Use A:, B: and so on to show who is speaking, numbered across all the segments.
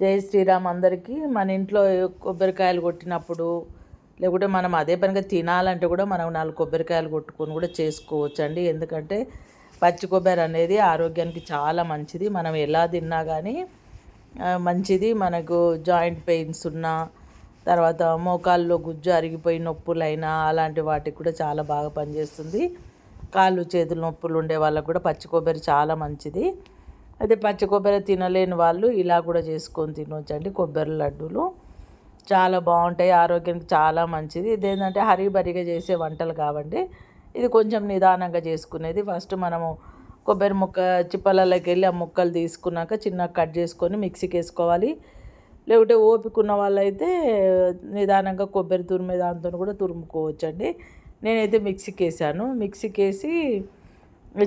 A: జై శ్రీరామ్ అందరికీ. మన ఇంట్లో కొబ్బరికాయలు కొట్టినప్పుడు లేకుంటే మనం అదే పనిగా తినాలంటే కూడా మనం నాలుగు కొబ్బరికాయలు కొట్టుకొని కూడా చేసుకోవచ్చు అండి ఎందుకంటే పచ్చి కొబ్బరి అనేది ఆరోగ్యానికి చాలా మంచిది. మనం ఎలా తిన్నా కానీ మంచిది. మనకు జాయింట్ పెయిన్స్ ఉన్నా తర్వాత మోకాల్లో గుజ్జు అరిగిపోయి నొప్పులైనా అలాంటి వాటికి కూడా చాలా బాగా పనిచేస్తుంది. కాళ్ళు చేతులు నొప్పులు ఉండే వాళ్ళకు కూడా పచ్చి కొబ్బరి చాలా మంచిది. అయితే పచ్చి కొబ్బరి తినలేని వాళ్ళు ఇలా కూడా చేసుకొని తినవచ్చండి కొబ్బరి లడ్డూలు చాలా బాగుంటాయి ఆరోగ్యానికి చాలా మంచిది. ఇదేంటంటే హరిబరిగా చేసే వంటలు కాబట్టి ఇది కొంచెం నిదానంగా చేసుకునేది. ఫస్ట్ మనము కొబ్బరి ముక్క చిప్పలలోకి వెళ్ళి ఆ ముక్కలు తీసుకున్నాక చిన్న కట్ చేసుకొని మిక్సీకి వేసుకోవాలి. లేకుంటే ఓపిక వాళ్ళైతే నిదానంగా కొబ్బరి తురిమే దాంతో కూడా తురుముకోవచ్చండి. నేనైతే మిక్సీకి వేసాను. మిక్సీకి వేసి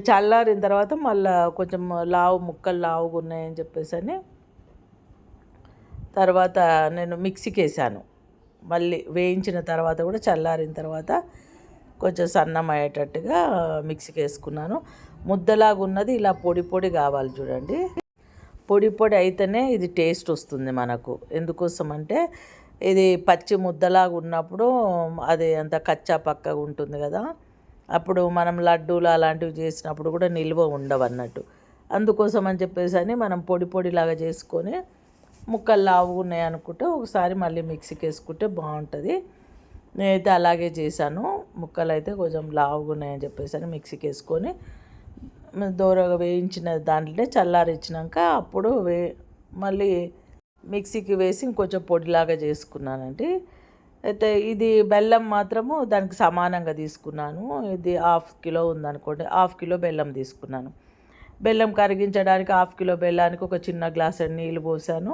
A: చల్లారిన తర్వాత మళ్ళీ కొంచెం లావు ముక్కలు లావుగా ఉన్నాయని చెప్పేసి అని తర్వాత నేను మిక్సీకి వేసాను మళ్ళీ వేయించిన తర్వాత కూడా చల్లారిన తర్వాత కొంచెం సన్నం అయ్యేటట్టుగా మిక్సీకి వేసుకున్నాను ముద్దలాగా ఉన్నది ఇలా పొడి పొడి కావాలి చూడండి. పొడి పొడి అయితేనే ఇది టేస్ట్ వస్తుంది మనకు. ఎందుకోసం అంటే ఇది పచ్చి ముద్దలాగా ఉన్నప్పుడు అది అంత కచ్చా పక్కగా ఉంటుంది కదా. అప్పుడు మనం లడ్డూలు అలాంటివి చేసినప్పుడు కూడా నిల్వ ఉండవు అన్నట్టు అందుకోసం అని చెప్పేసి అని మనం పొడి పొడిలాగా చేసుకొని ముక్కలు లావు ఉన్నాయి అనుకుంటే ఒకసారి మళ్ళీ మిక్సీకి వేసుకుంటే బాగుంటుంది. నేనైతే అలాగే చేశాను. ముక్కలు అయితే కొంచెం లావుగా ఉన్నాయని చెప్పేసి అని మిక్సీకి వేసుకొని దూరగా వేయించిన దాంట్లో చల్లారిచ్చినాక అప్పుడు వే మళ్ళీ మిక్సీకి వేసి ఇంకొంచెం పొడిలాగా చేసుకున్నానండి. అయితే ఇది బెల్లం మాత్రము దానికి సమానంగా తీసుకున్నాను. ఇది హాఫ్ కిలో ఉందనుకోండి హాఫ్ కిలో బెల్లం తీసుకున్నాను. బెల్లం కరిగించడానికి హాఫ్ కిలో బెల్లానికి ఒక చిన్న గ్లాస్ నీళ్ళు పోసాను.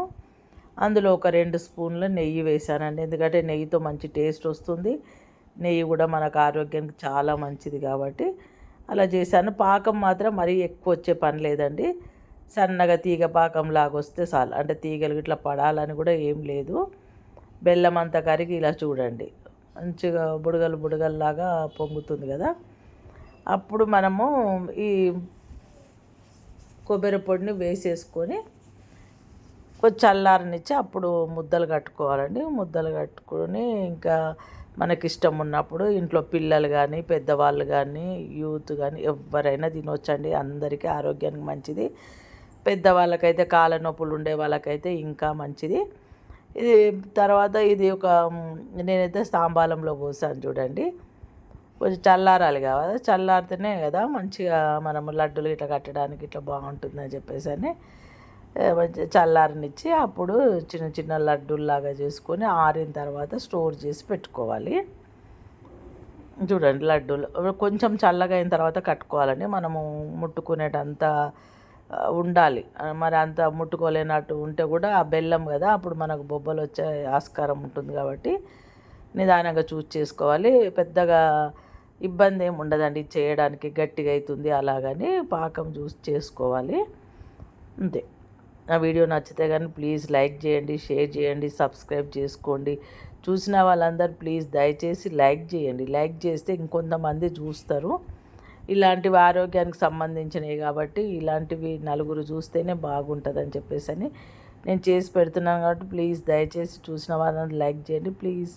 A: అందులో ఒక రెండు స్పూన్ల నెయ్యి వేసానండి. ఎందుకంటే నెయ్యితో మంచి టేస్ట్ వస్తుంది. నెయ్యి కూడా మనకు ఆరోగ్యానికి చాలా మంచిది కాబట్టి అలా చేశాను. పాకం మాత్రం మరీ ఎక్కువ వచ్చే పని లేదండి. సన్నగా తీగ పాకం లాగా వస్తే చాలు. అంటే తీగలు ఇట్లా పడాలని కూడా ఏం లేదు. బెల్లం అంతా కరిగి ఇలా చూడండి. మంచిగా బుడగలు బుడగల్లాగా పొంగుతుంది కదా. అప్పుడు మనము ఈ కొబ్బరి పొడిని వేసేసుకొని కొంచెం చల్లారనిచ్చి అప్పుడు ముద్దలు కట్టుకోవాలండి. ముద్దలు కట్టుకొని ఇంకా మనకి ఇష్టం ఉన్నప్పుడు ఇంట్లో పిల్లలు కానీ పెద్దవాళ్ళు కానీ యూత్ కానీ ఎవరైనా తినొచ్చండి. అందరికీ ఆరోగ్యానికి మంచిది. పెద్దవాళ్ళకైతే కాళ్ళ నొప్పులు ఉండే వాళ్ళకైతే ఇంకా మంచిది. ఇది తర్వాత ఇది ఒక నేనైతే స్తాంబాలంలో పోసాను చూడండి. కొంచెం చల్లారాలి కావాలి చల్లారితేనే కదా మంచిగా మనము లడ్డులు ఇట్లా కట్టడానికి ఇట్లా బాగుంటుందని చెప్పేసి అని చల్లారనిచ్చి అప్పుడు చిన్న చిన్న లడ్డూల్లాగా చేసుకొని ఆరిన తర్వాత స్టోర్ చేసి పెట్టుకోవాలి. చూడండి లడ్డూలు కొంచెం చల్లగా అయిన తర్వాత కట్టుకోవాలండి. మనము ముట్టుకునేటంత ఉండాలి. మరి అంత ముట్టుకోలేనట్టు ఉంటే కూడా ఆ బెల్లం కదా అప్పుడు మనకు బొబ్బలు వచ్చే ఆస్కారం ఉంటుంది కాబట్టి నిదానంగా చూస్ చేసుకోవాలి. పెద్దగా ఇబ్బంది ఏమి ఉండదండి చేయడానికి గట్టిగా అవుతుంది అలాగని పాకం చూసి చేసుకోవాలి. అంతే. నా వీడియో నచ్చితే కానీ ప్లీజ్ లైక్ చేయండి షేర్ చేయండి సబ్స్క్రైబ్ చేసుకోండి. చూసిన వాళ్ళందరూ ప్లీజ్ దయచేసి లైక్ చేయండి. లైక్ చేస్తే ఇంకొంతమంది చూస్తారు. ఇలాంటివి ఆరోగ్యానికి సంబంధించినవి కాబట్టి ఇలాంటివి నలుగురు చూస్తేనే బాగుంటుందని చెప్పేసి అని నేను చేసి పెడుతున్నాను కాబట్టి ప్లీజ్ దయచేసి చూసిన వాళ్ళని లైక్ చేయండి ప్లీజ్.